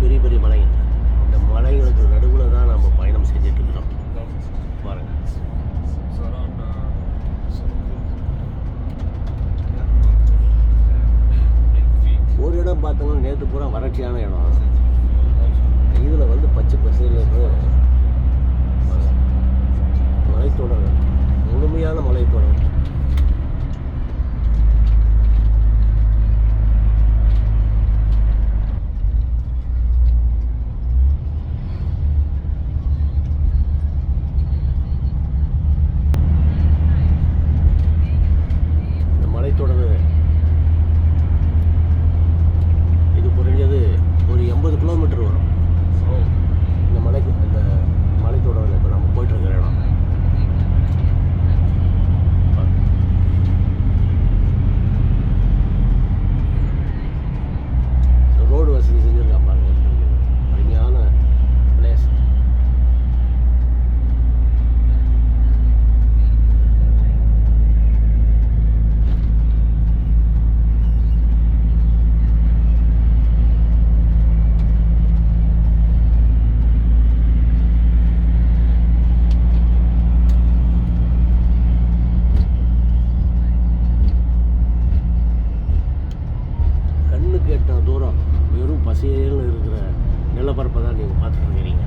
பெரிய பெரிய மலை இந்த மலைகளுக்கு நடுவில் தான் நம்ம பயணம் செஞ்சுட்டு இருக்கிறோம் பாருங்கள் ஒரு இடம் பார்த்தோம்னா நேற்று பூரா வறட்சியான இடம். இதில் வந்து பச்சை பசுன்னு തുടരുന്നത് நிலப்பரப்பை தான் நீங்கள் பார்த்துட்ருக்கிறீங்க